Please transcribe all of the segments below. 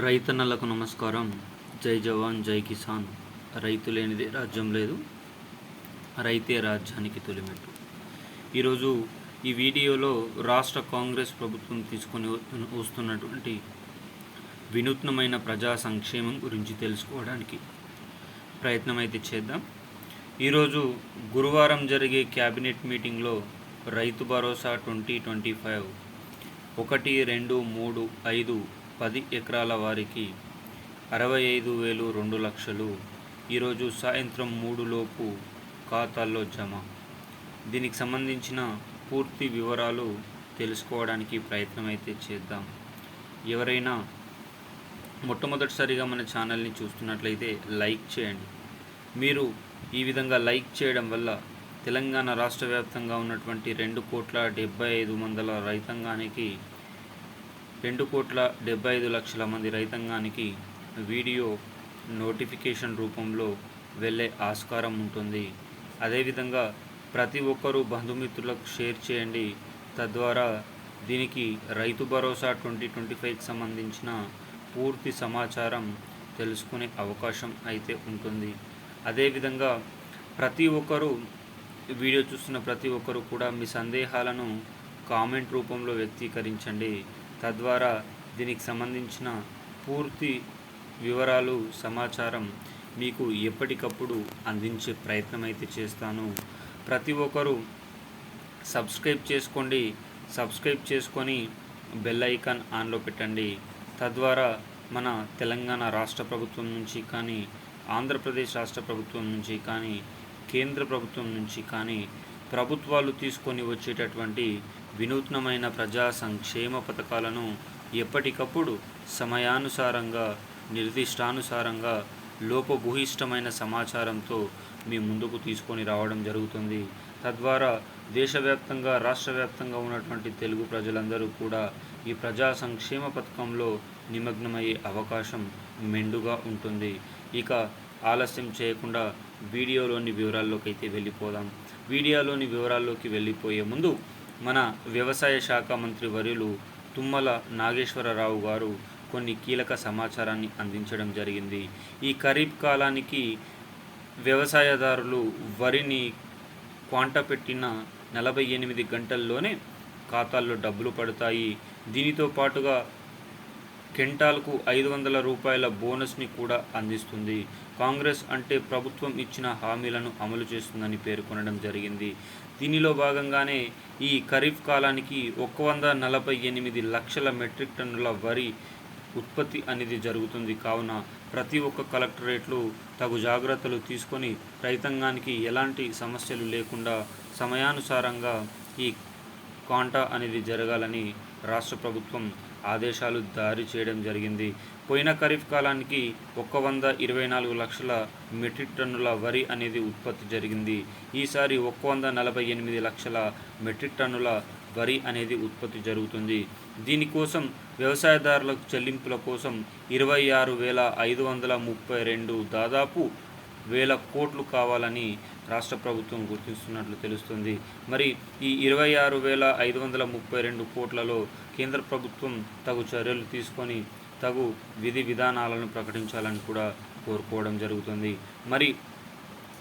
రైతన్నలకు నమస్కారం. జై జవాన్ జై కిసాన్. రైతు లేనిదే రాజ్యం లేదు. రైతే రాజ్యానికి తొలిమెట్టు. ఈరోజు ఈ వీడియోలో రాష్ట్ర కాంగ్రెస్ ప్రభుత్వం తీసుకొని వస్తున్నటువంటి వినూత్నమైన ప్రజా సంక్షేమం గురించి తెలుసుకోవడానికి ప్రయత్నం అయితే చేద్దాం. ఈరోజు గురువారం జరిగే క్యాబినెట్ మీటింగ్లో Rythu Bharosa twenty twenty five ఒకటి రెండు మూడు ఐదు పది ఎకరాల వారికి అరవై ఐదు వేలు రెండు లక్షలు ఈరోజు సాయంత్రం మూడు లోపు ఖాతాల్లో జమ. దీనికి సంబంధించిన పూర్తి వివరాలు తెలుసుకోవడానికి ప్రయత్నం అయితే చేద్దాం. ఎవరైనా మొట్టమొదటిసారిగా మన ఛానల్ని చూస్తున్నట్లయితే లైక్ చేయండి. మీరు ఈ విధంగా లైక్ చేయడం వల్ల తెలంగాణ రాష్ట్ర వ్యాప్తంగా ఉన్నటువంటి రెండు కోట్ల డెబ్బై ఐదు వందల రైతాంగానికి రెండు కోట్ల డెబ్బై ఐదు లక్షల మంది రైతాంగానికి వీడియో నోటిఫికేషన్ రూపంలో వెళ్ళే ఆస్కారం ఉంటుంది. అదేవిధంగా ప్రతి ఒక్కరూ బంధుమిత్రులకు షేర్ చేయండి. తద్వారా దీనికి రైతు భరోసా ట్వంటీ ట్వంటీ ఫైవ్కి సంబంధించిన పూర్తి సమాచారం తెలుసుకునే అవకాశం అయితే ఉంటుంది. అదేవిధంగా ప్రతి ఒక్కరూ వీడియో చూస్తున్న ప్రతి ఒక్కరూ కూడా మీ సందేహాలను కామెంట్ రూపంలో వ్యక్తీకరించండి. తద్వారా దీనికి సంబంధించిన పూర్తి వివరాలు సమాచారం మీకు ఎప్పటికప్పుడు అందించే ప్రయత్నం అయితే చేస్తాను. ప్రతి ఒక్కరూ సబ్స్క్రైబ్ చేసుకోండి. సబ్స్క్రైబ్ చేసుకొని బెల్ ఐకాన్ ఆన్లో పెట్టండి. తద్వారా మన తెలంగాణ రాష్ట్ర ప్రభుత్వం నుంచి కానీ ఆంధ్రప్రదేశ్ రాష్ట్ర ప్రభుత్వం నుంచి కానీ కేంద్ర ప్రభుత్వం నుంచి కానీ ప్రభుత్వాలు తీసుకొని వచ్చేటటువంటి వినూత్నమైన ప్రజా సంక్షేమ పథకాలను ఎప్పటికప్పుడు సమయానుసారంగా నిర్దిష్టానుసారంగా లోపభూయిష్టమైన సమాచారంతో మీ ముందుకు తీసుకొని రావడం జరుగుతుంది. తద్వారా దేశవ్యాప్తంగా రాష్ట్ర వ్యాప్తంగా ఉన్నటువంటి తెలుగు ప్రజలందరూ కూడా ఈ ప్రజా సంక్షేమ పథకంలో నిమగ్నమయ్యే అవకాశం మెండుగా ఉంటుంది. ఇక ఆలస్యం చేయకుండా వీడియోలోని వివరాల్లోకి అయితే వెళ్ళిపోదాం. వీడియోలోని వివరాల్లోకి వెళ్ళిపోయే ముందు మన వ్యవసాయ శాఖ మంత్రి వర్యులు తుమ్మల నాగేశ్వరరావు గారు కొన్ని కీలక సమాచారాన్ని అందించడం జరిగింది. ఈ ఖరీఫ్ కాలానికి వ్యవసాయదారులు వరిని క్వాంట పెట్టిన నలభై ఎనిమిది గంటల్లోనే ఖాతాల్లో డబ్బులు పడతాయి. దీనితో పాటుగా కెంటాల్కు ఐదు వందల రూపాయల బోనస్ని కూడా అందిస్తుంది. కాంగ్రెస్ అంటే ప్రభుత్వం ఇచ్చిన హామీలను అమలు చేస్తుందని పేర్కొనడం జరిగింది. దీనిలో భాగంగానే ఈ ఖరీఫ్ కాలానికి ఒక వంద నలభై ఎనిమిది లక్షల మెట్రిక్ టన్నుల వరి ఉత్పత్తి అనేది జరుగుతుంది. కావున ప్రతి ఒక్క కలెక్టరేట్లు తగు జాగ్రత్తలు తీసుకొని రైతాంగానికి ఎలాంటి సమస్యలు లేకుండా సమయానుసారంగా ఈ కాంటా అనేది జరగాలని రాష్ట్ర ప్రభుత్వం ఆదేశాలు జారీ చేయడం జరిగింది. పోయిన ఖరీఫ్ కాలానికి ఒక వంద ఇరవై నాలుగు లక్షల మెట్రిక్ టన్నుల వరి అనేది ఉత్పత్తి జరిగింది. ఈసారి ఒక వంద నలభై ఎనిమిది లక్షల మెట్రిక్ టన్నుల వరి అనేది ఉత్పత్తి జరుగుతుంది. దీనికోసం వ్యవసాయదారుల చెల్లింపుల కోసం ఇరవై ఆరు వేల ఐదు వందల ముప్పై రెండు దాదాపు వేల కోట్లు కావాలని రాష్ట్ర ప్రభుత్వం గుర్తిస్తున్నట్లు తెలుస్తుంది. మరి ఈ ఇరవై ఆరు వేల ఐదు వందల ముప్పై రెండు కోట్లలో కేంద్ర ప్రభుత్వం తగు చర్యలు తీసుకొని తగు విధి విధానాలను ప్రకటించాలని కూడా కోరుకోవడం జరుగుతుంది. మరి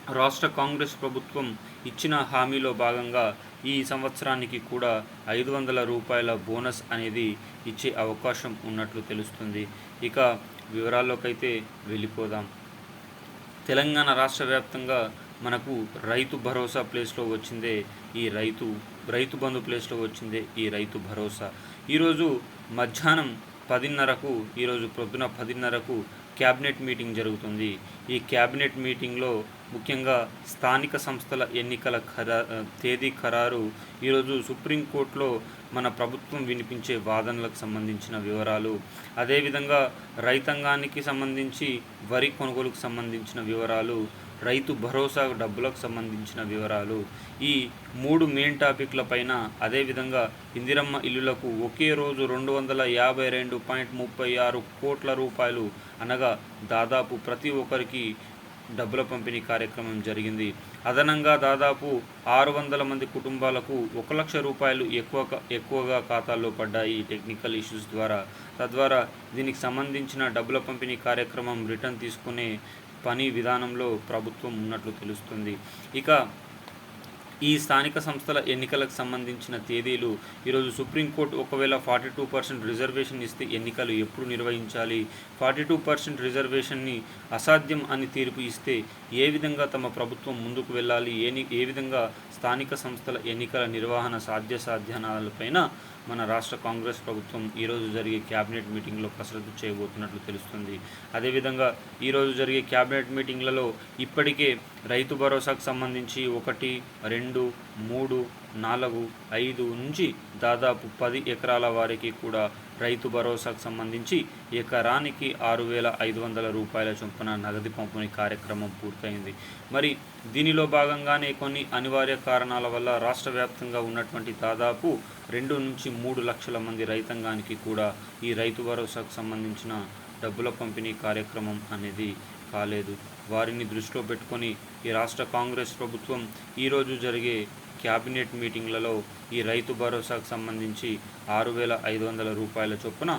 రాష్ట్ర కాంగ్రెస్ ప్రభుత్వం ఇచ్చిన హామీలో భాగంగా ఈ సంవత్సరానికి కూడా ఐదు వందల రూపాయల బోనస్ అనేది ఇచ్చే అవకాశం ఉన్నట్లు తెలుస్తుంది. ఇక వివరాల్లోకైతే వెళ్ళిపోదాం. తెలంగాణ రాష్ట్ర వ్యాప్తంగా మనకు రైతు భరోసా ప్లేస్లో వచ్చిందే ఈ రైతు రైతు బంధు ప్లేస్లో వచ్చిందే ఈ రైతు భరోసా. ఈరోజు మధ్యాహ్నం పదిన్నరకు ఈరోజు ప్రొద్దున పదిన్నరకు క్యాబినెట్ మీటింగ్ జరుగుతుంది. ఈ క్యాబినెట్ మీటింగ్లో ముఖ్యంగా స్థానిక సంస్థల ఎన్నికల ఖరా తేదీ ఖరారు ఈరోజు సుప్రీంకోర్టులో మన ప్రభుత్వం వినిపించే వాదనలకు సంబంధించిన వివరాలు. అదేవిధంగా రైతాంగానికి సంబంధించి వరి కొనుగోలుకు సంబంధించిన వివరాలు రైతు భరోసా డబ్బులకు సంబంధించిన వివరాలు. ఈ మూడు మెయిన్ టాపిక్ల పైన అదేవిధంగా ఇందిరమ్మ ఇల్లులకు ఒకే రోజు రెండు వందల యాభై రెండు పాయింట్ ముప్పై ఆరు కోట్ల రూపాయలు అనగా దాదాపు ప్రతి ఒక్కరికి డబ్బుల పంపిణీ కార్యక్రమం జరిగింది. అదనంగా దాదాపు ఆరు వందల మంది కుటుంబాలకు ఒక లక్ష రూపాయలు ఎక్కువ ఎక్కువగా ఖాతాల్లో పడ్డాయి టెక్నికల్ ఇష్యూస్ ద్వారా. తద్వారా దీనికి సంబంధించిన డబ్బుల పంపిణీ కార్యక్రమం రిటర్న్ తీసుకునే పని విధానంలో ప్రభుత్వం ఉన్నట్లు తెలుస్తుంది. ఇక ఈ స్థానిక సంస్థల ఎన్నికలకు సంబంధించిన తేదీలు ఈరోజు సుప్రీంకోర్టు ఒకవేళ ఫార్టీ టూ పర్సెంట్ రిజర్వేషన్ ఇస్తే ఎన్నికలు ఎప్పుడు నిర్వహించాలి? ఫార్టీ టూ పర్సెంట్ రిజర్వేషన్ని అసాధ్యం అని తీర్పు ఇస్తే ఏ విధంగా తమ ప్రభుత్వం ముందుకు వెళ్ళాలి? ఏ ఏ విధంగా స్థానిక సంస్థల ఎన్నికల నిర్వహణ సాధ్యాసాధ్యానాలపైన మన రాష్ట్ర కాంగ్రెస్ ప్రభుత్వం ఈరోజు జరిగే క్యాబినెట్ మీటింగ్లో కసరత్తు చేయబోతున్నట్లు తెలుస్తుంది. అదేవిధంగా ఈరోజు జరిగే క్యాబినెట్ మీటింగ్లలో ఇప్పటికే రైతు భరోసాకు సంబంధించి ఒకటి రెండు మూడు నాలుగు ఐదు నుంచి దాదాపు పది ఎకరాల వారికి కూడా రైతు భరోసాకు సంబంధించి ఎకరానికి ఆరు వేల ఐదు వందల రూపాయల చొప్పున నగదు పంపిణీ కార్యక్రమం పూర్తయింది. మరి దీనిలో భాగంగానే కొన్ని అనివార్య కారణాల వల్ల రాష్ట్ర వ్యాప్తంగా ఉన్నటువంటి దాదాపు రెండు నుంచి మూడు లక్షల మంది రైతాంగానికి కూడా ఈ రైతు భరోసాకు సంబంధించిన డబ్బుల పంపిణీ కార్యక్రమం అనేది కాలేదు. వారిని దృష్టిలో పెట్టుకొని ఈ రాష్ట్ర కాంగ్రెస్ ప్రభుత్వం ఈరోజు జరిగే క్యాబినెట్ మీటింగ్లలో ఈ రైతు భరోసాకు సంబంధించి ఆరు వేల ఐదు వందల రూపాయల చొప్పున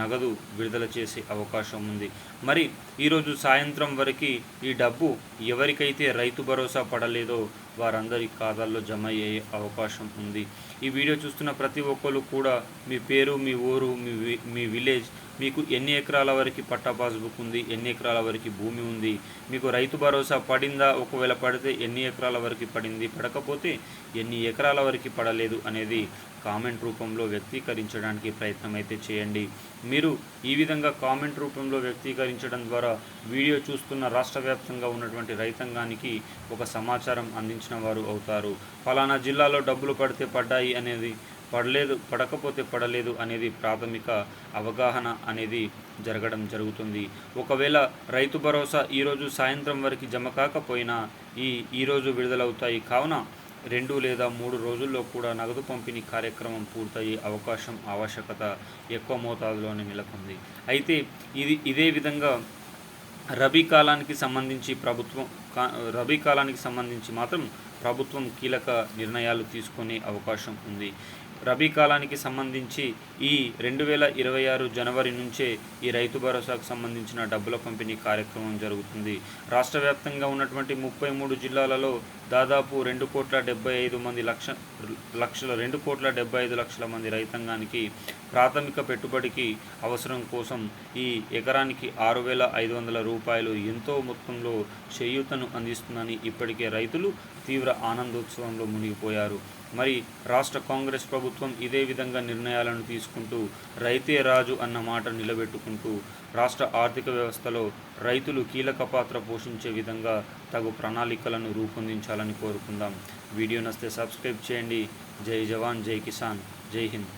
నగదు విడుదల చేసే అవకాశం ఉంది. మరి ఈరోజు సాయంత్రం వరకు ఈ డబ్బు ఎవరికైతే రైతు భరోసా పడలేదో వారందరి ఖాతాల్లో జమ అయ్యే అవకాశం ఉంది. ఈ వీడియో చూస్తున్న ప్రతి ఒక్కరు కూడా మీ పేరు మీ ఊరు మీ మీ విలేజ్ మీకు ఎన్ని ఎకరాల వరకు పట్టా పాస్బుక్ ఉంది ఎన్ని ఎకరాల వరకు భూమి ఉంది మీకు రైతు భరోసా పడిందా ఒకవేళ పడితే ఎన్ని ఎకరాల వరకు పడింది పడకపోతే ఎన్ని ఎకరాల వరకు పడలేదు అనేది కామెంట్ రూపంలో వ్యక్తీకరించడానికి ప్రయత్నం అయితే చేయండి. మీరు ఈ విధంగా కామెంట్ రూపంలో వ్యక్తీకరించడం ద్వారా వీడియో చూస్తున్న రాష్ట్ర వ్యాప్తంగా ఉన్నటువంటి రైతాంగానికి ఒక సమాచారం అందించిన వారు అవుతారు. ఫలానా జిల్లాలో డబ్బులు పడితే పడ్డాయి అనేది పడలేదు పడకపోతే పడలేదు అనేది ప్రాథమిక అవగాహన అనేది జరగడం జరుగుతుంది. ఒకవేళ రైతు భరోసా ఈరోజు సాయంత్రం వరకు జమ కాకపోయినా ఈ ఈరోజు విడుదలవుతాయి. కావున రెండు లేదా మూడు రోజుల్లో కూడా నగదు పంపిణీ కార్యక్రమం పూర్తయ్యే అవకాశం ఆవశ్యకత ఎక్కువ మోతాదులోనే నెలకొంది. అయితే ఇది ఇదే విధంగా రబీ కాలానికి సంబంధించి ప్రభుత్వం రబీ కాలానికి సంబంధించి మాత్రం ప్రభుత్వం కీలక నిర్ణయాలు తీసుకునే అవకాశం ఉంది. రబీ కాలానికి సంబంధించి ఈ రెండు వేల ఇరవై ఆరు జనవరి నుంచే ఈ రైతు భరోసాకు సంబంధించిన డబ్బుల పంపిణీ కార్యక్రమం జరుగుతుంది. రాష్ట్ర వ్యాప్తంగా ఉన్నటువంటి ముప్పై మూడు జిల్లాలలో దాదాపు రెండు కోట్ల డెబ్బై ఐదు మంది లక్ష లక్షల రెండు కోట్ల డెబ్బై ఐదు లక్షల మంది రైతాంగానికి ప్రాథమిక పెట్టుబడికి అవసరం కోసం ఈ ఎకరానికి ఆరు వేల ఐదు వందల రూపాయలు ఎంతో మొత్తంలో చేయూతను అందిస్తుందని ఇప్పటికే రైతులు తీవ్ర ఆనందోత్సవంలో మునిగిపోయారు. మరి రాష్ట్ర కాంగ్రెస్ ప్రభుత్వం ఇదే విధంగా నిర్ణయాలను తీసుకుంటూ రైతే రాజు అన్న మాట నిలబెట్టుకుంటూ రాష్ట్ర ఆర్థిక వ్యవస్థలో రైతులు కీలక పాత్ర పోషించే విధంగా తగు ప్రణాళికలను రూపొందించాలని కోరుకుందాం. వీడియో నస్తే సబ్స్క్రైబ్ చేయండి. జై జవాన్ జై కిసాన్ జై హింద్.